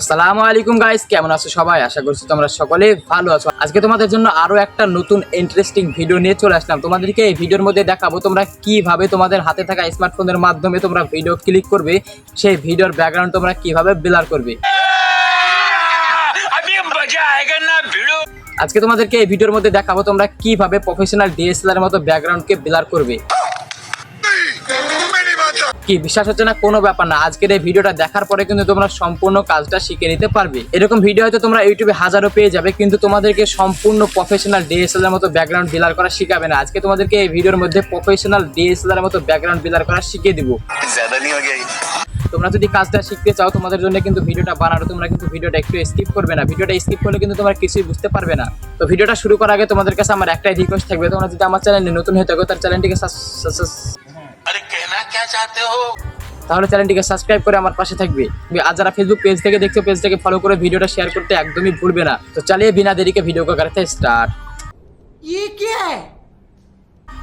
আসসালামু আলাইকুম গাইস কেমন আছো সবাই? আশা করছি তোমরা সকলে ভালো আছো। আজকে তোমাদের জন্য আরও একটা নতুন ইন্টারেস্টিং ভিডিও নিয়ে চলে আসলাম। তোমাদেরকে এই ভিডিওর মধ্যে দেখাবো তোমরা কীভাবে তোমাদের হাতে থাকা স্মার্টফোনের মাধ্যমে তোমরা ভিডিও ক্লিক করবে সেই ভিডিওর ব্যাকগ্রাউন্ড তোমরা কীভাবে ব্লার করবে। আজকে তোমাদেরকে এই ভিডিওর মধ্যে দেখাবো তোমরা কীভাবে প্রফেশনাল ডিএসএলআর মতো ব্যাকগ্রাউন্ডকে ব্লার করবে। কি বিশ্বাস হচ্ছে না? কোনো ব্যাপার না। আজকের এই ভিডিওটা দেখার পরে কিন্তু তোমরা সম্পূর্ণ কাজটা শিখে নিতে পারবে। এরকম ভিডিও হয়তো তোমরা ইউটিউবে হাজারও পেয়ে যাবে কিন্তু তোমাদেরকে সম্পূর্ণ প্রফেশনাল ডিএসএলআর মতো ব্যাকগ্রাউন্ড বিলার করা শিখাবে না। আজকে তোমাদেরকে এই ভিডিওর মধ্যে প্রফেশনাল ডিএসএলআর মতো ব্যাকগ্রাউন্ড বিলার করা শিখিয়ে দিব। তোমরা যদি কাজটা শিখতে চাও তোমাদের জন্য কিন্তু ভিডিওটা বানানো তোমরা কিন্তু ভিডিওটা একটু স্কিপ করবে না। ভিডিওটা স্কিপ করলে কিন্তু তোমরা কিছুই বুঝতে পারবে না। তো ভিডিওটা শুরু করার আগে তোমাদের কাছে আমার একটাই রিকোয়েস্ট থাকবে। তোমরা যদি আমার চ্যানেলে নতুন হয়ে থাকো তার চ্যানেলটিকে তাহলে চ্যানেলটিকে সাবস্ক্রাইব করে আমার পাশে থাকবে। আর যারা ফেসবুক পেজ থেকে দেখছ পেজটাকে ফলো করে ভিডিওটা শেয়ার করতে একদমই ভুলবে না। তো চালিয়ে বিনা দেরিকে ভিডিও করতে স্টার্ট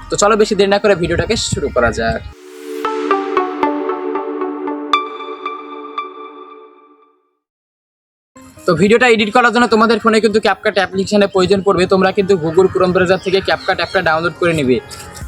তো চলো বেশি দেরি না করে ভিডিওটাকে শুরু করা যাক। তো ভিডিওটা এডিট করার জন্য তোমাদের ফোনে কিন্তু ক্যাপকাট অ্যাপ্লিকেশনের প্রয়োজন পড়বে। তোমরা কিন্তু গুগল ক্রোম ব্রাউজার থেকে ক্যাপকাট অ্যাপটা ডাউনলোড করে নেবে।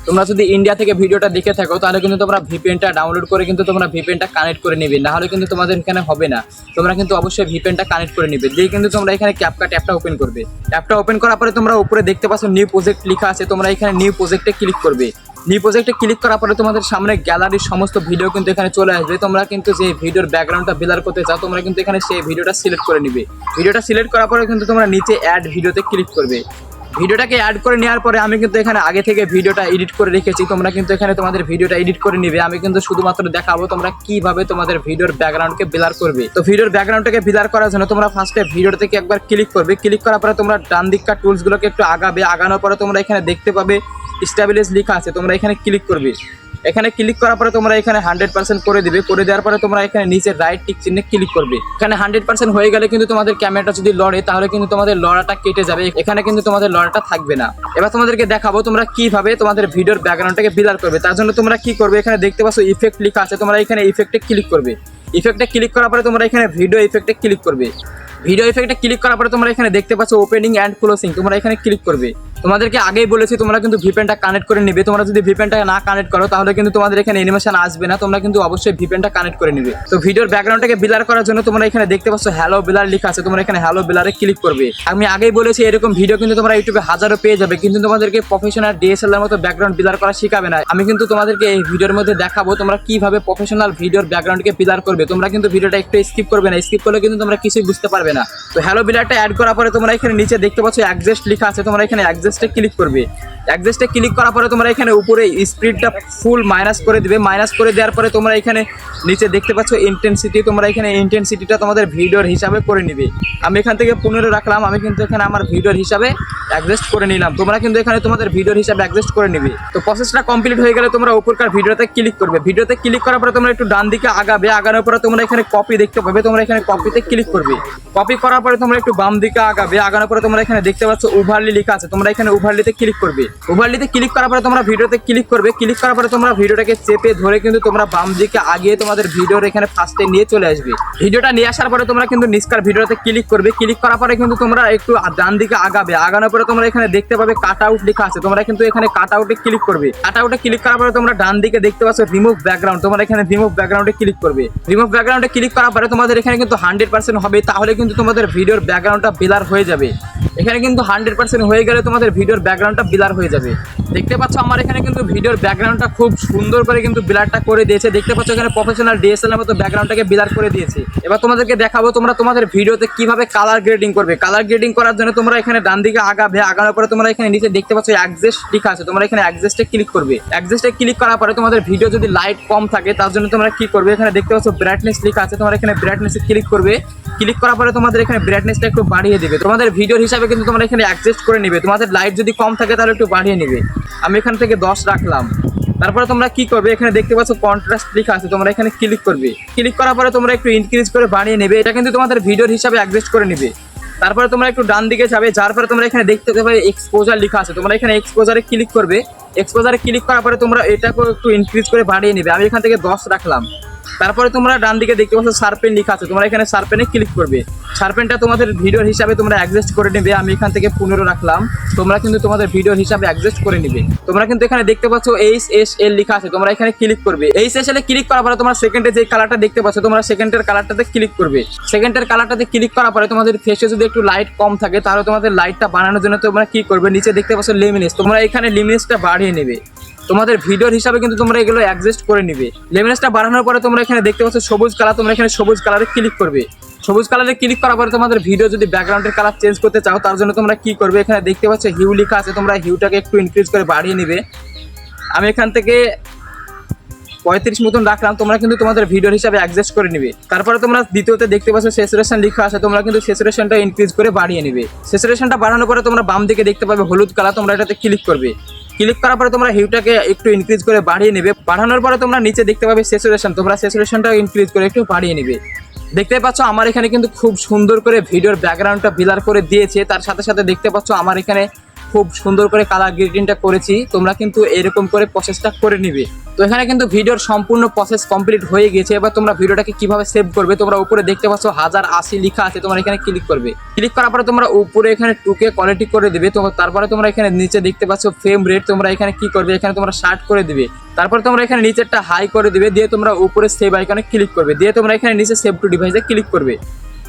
তোমরা যদি ইন্ডিয়া থেকে ভিডিওটা দেখে থাকো, তাহলে কিন্তু তোমরা ভিপিএনটা ডাউনলোড করে কিন্তু তোমরা ভিপিএনটা কানেক্ট করে নিবে। না হলে কিন্তু তোমাদের এখানে হবে না। তোমরা কিন্তু অবশ্যই ভিপিএনটা কানেক্ট করে নিবে। দিয়ে কিন্তু তোমরা এখানে ক্যাপকাট অ্যাপটা ওপেন করবে। অ্যাপটা ওপেন করার পরে তোমরা উপরে দেখতে পাচ্ছ নিউ প্রজেক্ট লেখা আছে। তোমরা এখানে নিউ প্রজেক্টে ক্লিক করবে। নিউ প্রজেক্টে ক্লিক করার পরে তোমাদের সামনে গ্যালারির সমস্ত ভিডিও কিন্তু এখানে চলে আসবে। তোমরা কিন্তু যে ভিডিওর ব্যাকগ্রাউন্ডটা বিলার করতে চাও, তোমরা কিন্তু এখানে সেই ভিডিওটা সিলেক্ট করে নিবে। ভিডিওটা সিলেক্ট করার পরে কিন্তু তোমরা নিচে অ্যাড ভিডিওতে ক্লিক করবে। ভিডিওটাকে অ্যাড করে নেওয়ার পরে আমি কিন্তু এখানে আগে থেকে ভিডিওটা এডিট করে রেখেছি। তোমরা কিন্তু এখানে তোমাদের ভিডিওটা এডিট করে নিবে। আমি কিন্তু শুধুমাত্র দেখাবো তোমরা কীভাবে তোমাদের ভিডিওর ব্যাকগ্রাউন্ডকে বিলার করবে। তো ভিডিওর ব্যাকগ্রাউন্ডটাকে বিলার করার জন্য তোমরা ফার্স্টে ভিডিও থেকে একবার ক্লিক করবে। ক্লিক করার পরে তোমরা ডান দিককার টুলসগুলোকে একটু আগাবে। আগানোর পরে তোমরা এখানে দেখতে পাবে স্টেবিলাইজ লেখা আছে। তোমরা এখানে ক্লিক করবে। এখানে ক্লিক করার পরে তোমরা এখানে হান্ড্রেড পার্সেন্ট করে দিবে। করে দেওয়ার পরে তোমরা এখানে নিচে রাইট টিক চিহ্নে ক্লিক করবে। এখানে হান্ড্রেড পার্সেন্ট হয়ে গেলে কিন্তু তোমাদের ক্যামেরাটা যদি লড়ে, তাহলে কিন্তু তোমাদের লড়াটা কেটে যাবে। এখানে কিন্তু তোমাদের লড়াটা থাকবে না। এবার তোমাদেরকে দেখাবো তোমরা কীভাবে তোমাদের ভিডিওর ব্যাকগ্রাউন্ডটাকে বিলার করবে। তার জন্য তোমরা কি করবে? এখানে দেখতে পাচ্ছ ইফেক্ট লেখা আছে। তোমরা এখানে ইফেক্টে ক্লিক করবে। ইফেক্টে ক্লিক করার পরে তোমরা এখানে ভিডিও ইফেক্টে ক্লিক করবে। ভিডিও ইফেক্টে ক্লিক করার পরে তোমরা এখানে দেখতে পাচ্ছ ওপেনিং অ্যান্ড ক্লোজিং তোমরা এখানে ক্লিক করবে। তোমাদেরকে আগেই বলেছি, তোমরা কিন্তু ভিপেনটা কানেক্ট করে নিবে। তোমরা যদি ভিপেনটা না কানেক্ট করো, তাহলে কিন্তু তোমাদের এখানে অ্যানিমেশন আসবে না। তোমরা কিন্তু অবশ্যই ভিপেনটা কানেক্ট করে নিবে। তো ভিডিওর ব্যাকগ্রাউন্ডটাকে বিলার করার জন্য তোমরা এখানে দেখতে পাচ্ছ হ্যালো বিলার লেখা আছে। তোমরা এখানে হ্যালো বিলারে ক্লিক করবে। আমি আগেই বলেছি, এরকম ভিডিও কিন্তু তোমরা ইউটিউবে হাজারো পেয়ে যাবে। কিন্তু তোমাদেরকে প্রফেশনাল ডিএসএলআর মতো ব্যাকগ্রাউন্ড বিলার করা শিখাবে না। আমি কিন্তু তোমাদেরকে এই ভিডিওর মধ্যে দেখাবো, তোমরা কীভাবে প্রফেশনাল ভিডিওর ব্যাকগ্রাউন্ডকে বিলার করবে। তোমরা কিন্তু ভিডিওটা একটু স্কিপ করবে না। স্কিপ করলে কিন্তু তোমরা কিছুই বুঝতে পারবে না। তো হ্যালো বিলারটা অ্যাড করার পরে তোমরা এখানে নিচে দেখতে পাচ্ছ অ্যাডজাস্ট লেখা আছে। তোমরা এখানে অ্যাডজাস্টে ক্লিক করবে। অ্যাডজাস্টে ক্লিক করার পরে তোমরা এখানে উপরে স্পিডটা ফুল মাইনাস করে দিবে। মাইনাস করে দেওয়ার পরে তোমরা এখানে নিচে দেখতে পাচ্ছ ইন্টেন্সিটি তোমরা এখানে ইন্টেন্সিটিটা তোমাদের ভিডিওর হিসাবে করে নিবে। আমি এখান থেকে পনেরো রাখলাম, আমি কিন্তু এখানে আমার ভিডিওর হিসাবে অ্যাডজাস্ট করে নিলাম। তোমরা কিন্তু এখানে তোমাদের ভিডিওর হিসাবে অ্যাডজাস্ট করে নিবে। তো প্রসেসটা কমপ্লিট হয়ে গেলে তোমরা উপরকার ভিডিওতে ক্লিক করবে। ভিডিওতে ক্লিক করার পরে তোমরা একটু ডান দিকে আগাবে। আগানোর পরে তোমরা এখানে কপি দেখতে পাবে। তোমরা এখানে কপিতে ক্লিক করবে। কপি করার পরে তোমরা একটু বাম দিকে আগাবে। আগানোর পরে তোমরা এখানে দেখতে পাচ্ছ ওভারলি লেখা আছে। তোমরা এখানে ওভারলিতে ক্লিক করবে। ওভারলিতে ক্লিক করার পরে তোমরা ভিডিওতে ক্লিক করবে। ক্লিক করার পরে তোমরা ভিডিওটাকে চেপে ধরে কিন্তু তোমরা বাম দিকে আগিয়ে তোমাদের ভিডিওর এখানে ফার্স্টে নিয়ে চলে আসবে। ভিডিওটা নিয়ে আসার পরে তোমরা কিন্তু নিষ্কার ভিডিওতে ক্লিক করবে। ক্লিক করার পরে কিন্তু তোমরা একটু ডান দিকে আগাবে। আগানোর পরে তোমরা এখানে দেখতে পাবে কাট আউট লেখা আছে। তোমরা কিন্তু এখানে কাট আউটে ক্লিক করবে। কাট আউটে ক্লিক করার পরে তোমরা ডান দিকে দেখতে পাচ্ছ রিমুভ ব্যাকগ্রাউন্ড তোমরা এখানে রিমুভ ব্যাকগ্রাউন্ডে ক্লিক করবে। রিমুভ ব্যাকগ্রাউন্ডে ক্লিক করার পরে তোমাদের এখানে কিন্তু হান্ড্রেড পার্সেন্ট হবে। তাহলে কিন্তু তোমাদের ভিডিওর ব্যাকগ্রাউন্ডটা বিলার হয়ে যাবে। এখানে কিন্তু হান্ড্রেড পার্সেন্ট হয়ে গেলে তোমাদের ভিডিওর ব্যাকগ্রাউন্ডটা বিলার হয়ে যাবে। দেখতে পাচ্ছ আমার এখানে কিন্তু ভিডিওর ব্যাকগ্রাউন্ডটা খুব সুন্দর করে কিন্তু বিলারটা করে দিয়েছে। দেখতে পাচ্ছ এখানে প্রফেশনাল ডিএসএলআর মতো ব্যাকগ্রাউন্ডটাকে বিলার করে দিয়েছে। এবার তোমাদেরকে দেখাবো তোমরা তোমাদের ভিডিওতে কীভাবে কালার গ্রেডিং করবে। কালার গ্রেডিং করার জন্য তোমরা এখানে ডান দিকে আগাবে আগানোর পরে তোমরা এখানে নিচে দেখতে পাচ্ছ অ্যাডজাস্ট লেখা আছে। তোমরা এখানে অ্যাডজাস্টে ক্লিক করবে। অ্যাডজাস্টে ক্লিক করার পরে তোমাদের ভিডিও যদি লাইট কম থাকে, তার জন্য তোমরা কি করবে? এখানে দেখতে পাচ্ছ ব্রাইটনেস লেখা আছে। তোমরা এখানে ব্রাইটনেসে ক্লিক করবে। ক্লিক করার পরে তোমাদের এখানে ব্রাইটনেসটা একটু বাড়িয়ে দিবে। তোমাদের ভিডিওর হিসাবে কিন্তু তোমরা এখানে অ্যাডজাস্ট করে নিবে। তোমাদের লাইট যদি কম থাকে, তাহলে একটু বাড়িয়ে নিবে। আমি এখান থেকে দশ রাখলাম। তারপরে তোমরা কি করবে? এখানে দেখতে পাচ্ছ কন্ট্রাস্ট লেখা আছে, তোমরা এখানে ক্লিক করবে। ক্লিক করার পরে তোমরা একটু ইনক্রিজ করে বানিয়ে নেবে। এটা কিন্তু তোমাদের ভিডিওর হিসাবে অ্যাডজাস্ট করে নিবে। তারপরে তোমরা একটু ডান দিকে যাবে, যার পরে তোমরা এখানে দেখতে পাবে এক্সপোজার লেখা আছে। তোমরা এখানে এক্সপোজারে ক্লিক করবে। এক্সপোজারে ক্লিক করার পরে তোমরা এটাকেও একটু ইনক্রিজ করে বাড়িয়ে নেবে। আমি এখান থেকে দশ রাখলাম। তারপরে তোমরা ডান দিকে দেখতে পাচ্ছ সার্পেন লেখা আছে। তোমরা এখানে সার্পেনে ক্লিক করবে। সার্পেনটা তোমাদের ভিডিওর হিসাবে তোমরা অ্যাডজাস্ট করে নেবে। আমি এখান থেকে পনেরো রাখলাম। তোমরা কিন্তু তোমাদের ভিডিওর হিসাবে অ্যাডজাস্ট করে নেবে। তোমরা কিন্তু এখানে দেখতে পাচ্ছ এইচ এস এল লেখা আছে। তোমরা এখানে ক্লিক করবে। এইচ এস এল এ ক্লিক করার পরে তোমরা সেকেন্ডে যে কালারটা দেখতে পাচ্ছ, তোমরা সেকেন্ডের কালারটাতে ক্লিক করবে। সেকেন্ডের কালারটাতে ক্লিক করার পরে তোমাদের ফেসে যদি একটু লাইট কম থাকে, তাহলে তোমাদের লাইটটা বানানোর জন্য তোমরা কি করবে? নিচে দেখতে পাচ্ছ লিমিনেস তোমরা এখানে লিমিনেসটা বাড়িয়ে নেবে। তোমাদের ভিডিওর হিসাবে কিন্তু তোমরা এগুলো অ্যাডজাস্ট করে নিবে। লেমিনেসটা বাড়ানোর পরে তোমরা এখানে দেখতে পাচ্ছ সবুজ কালার তোমরা এখানে সবুজ কালারে ক্লিক করবে। সবুজ কালারে ক্লিক করার পরে তোমাদের ভিডিও যদি ব্যাকগ্রাউন্ডের কালার চেঞ্জ করতে চাও, তার জন্য তোমরা কি করবে? এখানে দেখতে পাচ্ছ হিউ লেখা আছে, তোমরা হিউটাকে একটু ইনক্রিজ করে বাড়িয়ে নিবে। আমি এখান থেকে পঁয়ত্রিশ মতন রাখলাম, তোমরা কিন্তু তোমাদের ভিডিওর হিসাবে অ্যাডজাস্ট করে নিবে। তারপরে তোমরা দ্বিতীয়তে দেখতে পাচ্ছ সেচুরেশন লেখা আছে, তোমরা কিন্তু সেচুরেশনটা ইনক্রিজ করে বাড়িয়ে নিবে। সেচুরেশনটা বাড়ানোর পরে তোমরা বাম দিকে দেখতে পাবে হলুদ কালার তোমরা এটাতে ক্লিক করবে। ক্লিক করার পরে তোমরা হিউটাকে একটু ইনক্রিজ করে বাড়িয়ে নেবে। বাড়ানোর পরে তোমরা নিচে দেখতে পাবে সেচুরেশন তোমরা সেচুরেশনটা ইনক্রিজ করে একটু বাড়িয়ে নেবে। দেখতে পাচ্ছ আমার এখানে কিন্তু খুব সুন্দর করে ভিডিওর ব্যাকগ্রাউন্ডটা বিলার করে দিয়েছে। তার সাথে সাথে দেখতে পাচ্ছ আমার এখানে খুব সুন্দর করে কালার গ্রেডিংটা করেছি, তোমরা কিন্তু এরকম করে প্রসেসটা করে নিবে। তো এখানে কিন্তু ভিডিওর সম্পূর্ণ প্রসেস কমপ্লিট হয়ে গেছে, এবার তোমরা ভিডিওটাকে কীভাবে সেভ করবে, তোমরা উপরে দেখতে পাচ্ছ হাজার আশি লেখা আছে, তোমরা এখানে ক্লিক করবে। ক্লিক করার পরে তোমরা উপরে এখানে টুকে কোয়ালিটি করে দিবে তারপরে তোমরা এখানে নিচে দেখতে পাচ্ছ ফ্রেম রেট তোমরা এখানে কি করবে, এখানে তোমরা শার্ট করে দিবে। তারপর তোমরা এখানে নিচেরটা হাই করে দিবে, দিয়ে তোমরা উপরে সেভ আইকনে ক্লিক করবে, দিয়ে তোমরা এখানে নিচে সেভ টু ডিভাইসে ক্লিক করবে।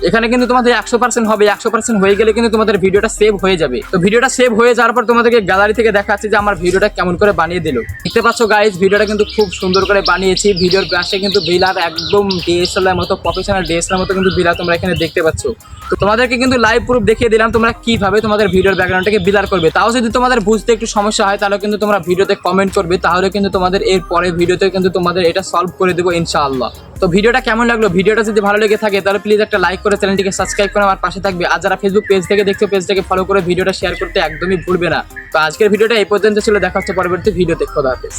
এখানে কিন্তু তোমাদের একশো পার্সেন্ট হবে, একশো পার্সেন্ট হয়ে গেলে কিন্তু তোমাদের ভিডিওটা সেভ হয়ে যাবে। তো ভিডিওটা সেভ হয়ে যাওয়ার পর তোমাদেরকে গ্যালারি থেকে দেখাচ্ছি যে আমার ভিডিওটা কেমন করে বানিয়ে দিল। দেখতে পাচ্ছ গাইজ ভিডিওটা কিন্তু খুব সুন্দর করে বানিয়েছি। ভিডিওর পাশে কিন্তু বিলার একদম ডিএসএলআর মতো প্রফেশনাল ডিএসএলআর মতো কিন্তু বিলার তোমরা এখানে দেখতে পাচ্ছ। তো তোমাদেরকে কিন্তু লাইভ প্রুফ দেখিয়ে দিলাম তোমরা কীভাবে তোমাদের ভিডিওর ব্যাকগ্রাউন্ডটাকে বিলার করবে। তাও যদি তোমাদের বুঝতে একটু সমস্যা হয়, তাহলে কিন্তু তোমরা ভিডিওতে কমেন্ট করবে। তাহলে কিন্তু তোমাদের এর পরে ভিডিওতে কিন্তু তোমাদের এটা সলভ করে দেবো ইনশাআল্লাহ। তো ভিডিওটা কেমন লাগল? ভিডিওটা যদি ভালো লেগে থাকে, তাহলে প্লিজ একটা লাইক করে চ্যানেলটিকে সাবস্ক্রাইব করে আমার পাশে থাকবে। আর যারা ফেসবুক পেজ থেকে দেখছ পেজটাকে ফলো করে ভিডিওটা শেয়ার করতে একদমই ভুলবে না। তো আজকের ভিডিওটা এই পর্যন্ত ছিল। দেখা হচ্ছে পরবর্তী ভিডিওতে। খোদা হাফেজ।